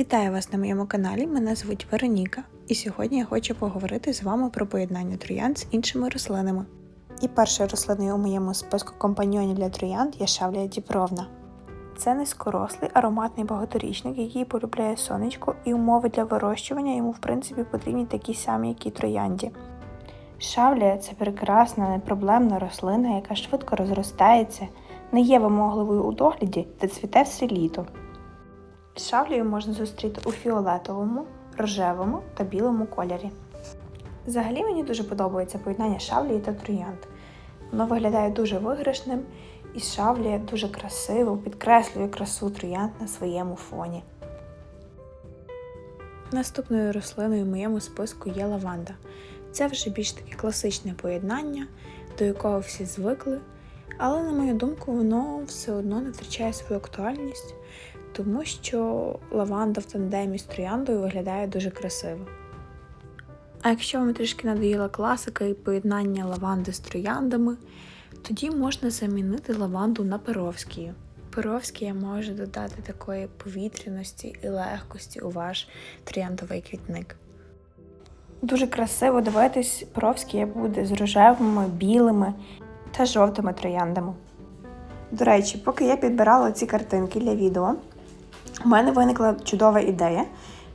Вітаю вас на моєму каналі. Мене звуть Вероніка, і сьогодні я хочу поговорити з вами про поєднання троянд з іншими рослинами. І першою рослиною у моєму списку компаньйонів для троянд є шавлія діпровна. Це низькорослий ароматний багаторічник, який полюбляє сонечко, і умови для вирощування йому, в принципі, потрібні такі самі, як і троянді. Шавлія це прекрасна, непроблемна рослина, яка швидко розростається, не є вимогливою у догляді та цвіте все літо. Шавлію можна зустріти у фіолетовому, рожевому та білому кольорі. Взагалі мені дуже подобається поєднання шавлії та троянд. Воно виглядає дуже виграшним, і шавлія дуже красиво підкреслює красу троянд на своєму фоні. Наступною рослиною в моєму списку є лаванда. Це вже більш таке класичне поєднання, до якого всі звикли, але, на мою думку, воно все одно не втрачає свою актуальність, тому що лаванда в тандемі з трояндою виглядає дуже красиво. А якщо вам трішки надоїла класика і поєднання лаванди з трояндами, тоді можна замінити лаванду на перовськію. Перовськія може додати такої повітряності і легкості у ваш трояндовий квітник. Дуже красиво дивитись, перовськія буде з рожевими, білими та жовтими трояндами. До речі, поки я підбирала ці картинки для відео, у мене виникла чудова ідея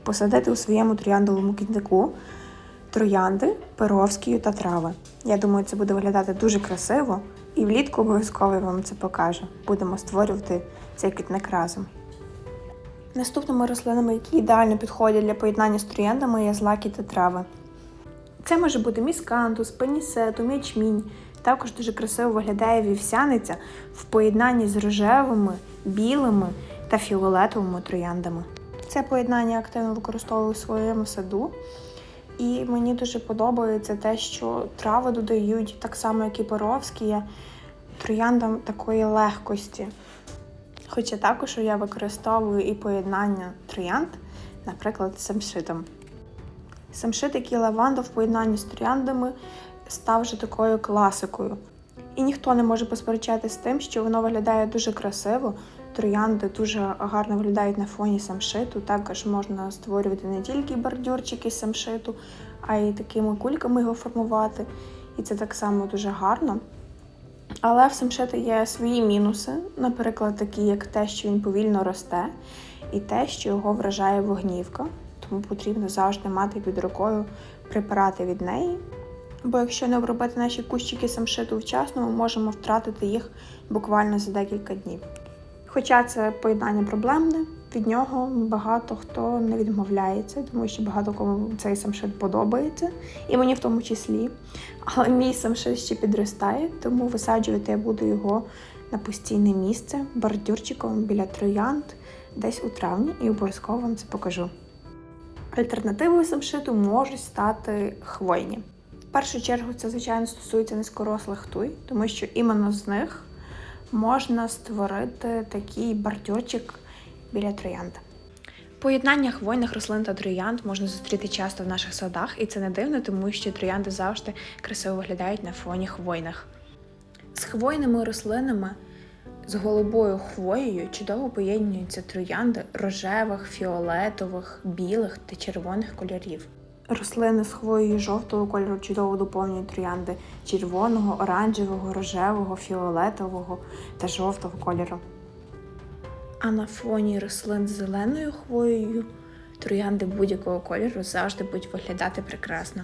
посадити у своєму трояндовому квітнику троянди, перовськію та трави. Я думаю, це буде виглядати дуже красиво, і влітку обов'язково вам це покажу. Будемо створювати цей квітник разом. Наступними рослинами, які ідеально підходять для поєднання з трояндами, є злаки та трави. Це може бути міскантус, пенісетум, ячмінь. Також дуже красиво виглядає вівсяниця в поєднанні з рожевими, білими та фіолетовими трояндами. Це поєднання активно використовую у своєму саду. І мені дуже подобається те, що трави додають так само, як і поровські, трояндам такої легкості. Хоча також я використовую і поєднання троянд, наприклад, з самшитом. Самшит, як і лаванда в поєднанні з трояндами, став вже такою класикою. І ніхто не може посперечати з тим, що воно виглядає дуже красиво. Троянди дуже гарно виглядають на фоні самшиту. Також можна створювати не тільки бордюрчики самшиту, а й такими кульками його формувати. І це так само дуже гарно. Але в самшита є свої мінуси, наприклад, такі, як те, що він повільно росте, і те, що його вражає вогнівка. Тому потрібно завжди мати під рукою препарати від неї. Бо якщо не обробити наші кущики самшиту вчасно, ми можемо втратити їх буквально за декілька днів. Хоча це поєднання проблемне, від нього багато хто не відмовляється, тому що багато кому цей самшит подобається, і мені в тому числі. Але мій самшит ще підростає, тому висаджувати я буду його на постійне місце бордюрчиком біля троянд десь у травні, і обов'язково вам це покажу. Альтернативою самшиту можуть стати хвойні. В першу чергу це, звичайно, стосується низькорослих туй, тому що іменно з них можна створити такий бордюрчик біля троянд. Поєднання хвойних рослин та троянд можна зустріти часто в наших садах, і це не дивно, тому що троянди завжди красиво виглядають на фоні хвойних. З хвойними рослинами, з голубою хвоєю чудово поєднуються троянди рожевих, фіолетових, білих та червоних кольорів. Рослини з хвоєю жовтого кольору чудово доповнюють троянди червоного, оранжевого, рожевого, фіолетового та жовтого кольору. А на фоні рослин з зеленою хвоєю троянди будь-якого кольору завжди будуть виглядати прекрасно.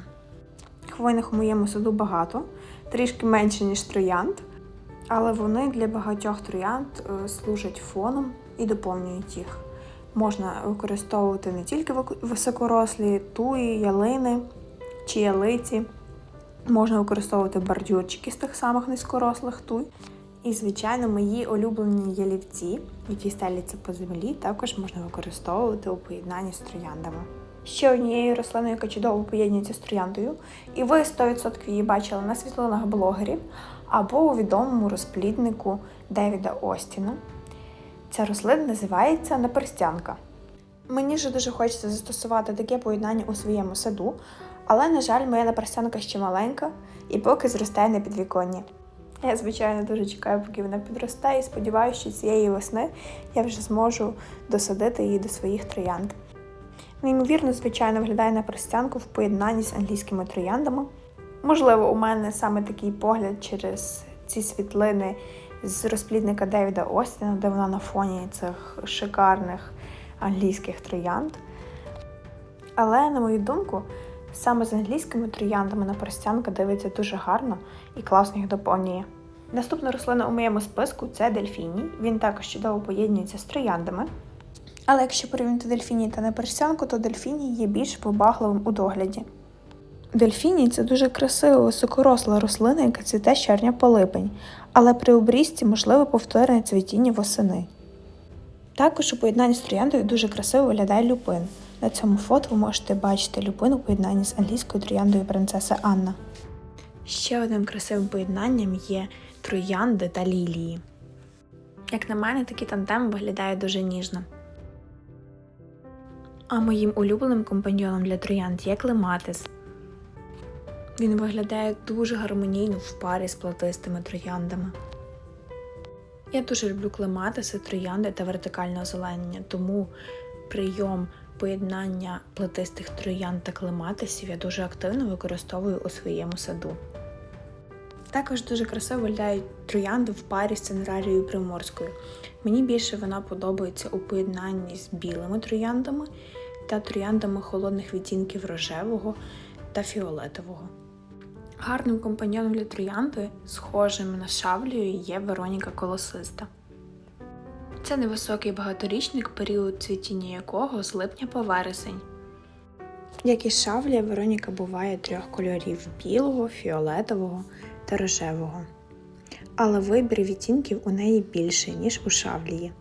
Хвойних у моєму саду багато, трішки менше, ніж троянд, але вони для багатьох троянд е, служать фоном і доповнюють їх. Можна використовувати не тільки високорослі туї, ялини чи ялиці. Можна використовувати бордюрчики з тих самих низькорослих туй. І, звичайно, мої улюблені ялівці, які стеляться по землі, також можна використовувати у поєднанні з трояндами. Ще однією рослиною, яка чудово поєднується з трояндою, і ви 100% її бачили на світлинах блогерів або у відомому розпліднику Девіда Остіна. Ця рослина називається наперстянка. Мені ж дуже хочеться застосувати таке поєднання у своєму саду, але, на жаль, моя наперстянка ще маленька і поки зростає на підвіконні. Я, звичайно, дуже чекаю, поки вона підросте, і сподіваюся, що цієї весни я вже зможу досадити її до своїх троянд. Неймовірно, звичайно, виглядає на простянку в поєднанні з англійськими трояндами. Можливо, у мене саме такий погляд через ці світлини з розплідника Девіда Остіна, де вона на фоні цих шикарних англійських троянд. Але, на мою думку, саме з англійськими трояндами на простянка дивиться дуже гарно і класно їх доповнює. Наступна рослина у моєму списку це дельфіній. Він також чудово поєднується з трояндами. Але якщо порівняти дельфіній та неперстянку, то дельфіній є більш вибагливим у догляді. Дельфіній це дуже красива високоросла рослина, яка цвіте з червня по липень, але при обрізці можливе повторне цвітіння восени. Також у поєднанні з трояндою дуже красиво виглядає люпин. На цьому фото ви можете бачити люпин у поєднанні з англійською трояндою принцеса Анна. Ще одним красивим поєднанням є троянди та лілії. Як на мене, такі тандеми виглядають дуже ніжно. А моїм улюбленим компаньйоном для троянд є клематис. Він виглядає дуже гармонійно в парі з платистими трояндами. Я дуже люблю клематиси, троянди та вертикальне озеленення, тому прийом поєднання платистих троянд та клематисів я дуже активно використовую у своєму саду. Також дуже красиво виглядають троянди в парі з цинерарією приморською. Мені більше вона подобається у поєднанні з білими трояндами та трояндами холодних відтінків рожевого та фіолетового. Гарним компаньйоном для троянди, схожим на шавлію, є Вероніка Колосиста. Це невисокий багаторічник, період цвітіння якого з липня по вересень. Як і шавлія, Вероніка буває трьох кольорів білого, фіолетового та рожевого. Але вибір відтінків у неї більший, ніж у шавлії.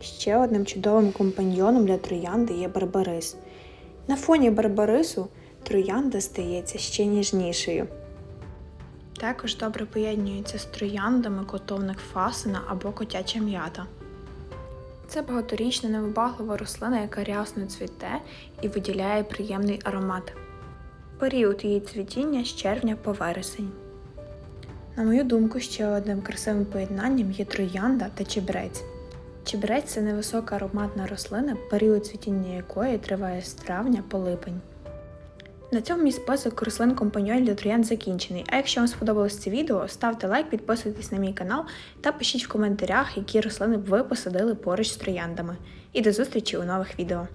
Ще одним чудовим компаньйоном для троянди є барбарис. На фоні барбарису троянда стається ще ніжнішою. Також добре поєднується з трояндами котовник фасина або котяча м'ята. Це багаторічна невибаглива рослина, яка рясно цвіте і виділяє приємний аромат. Період її цвітіння з червня по вересень. На мою думку, ще одним красивим поєднанням є троянда та чебрець. Чебрець це невисока ароматна рослина, період цвітіння якої триває з травня по липень. На цьому мій список рослин компаньйонів для троянд закінчений. А якщо вам сподобалось це відео, ставте лайк, підписуйтесь на мій канал та пишіть в коментарях, які рослини б ви посадили поруч з трояндами. І до зустрічі у нових відео.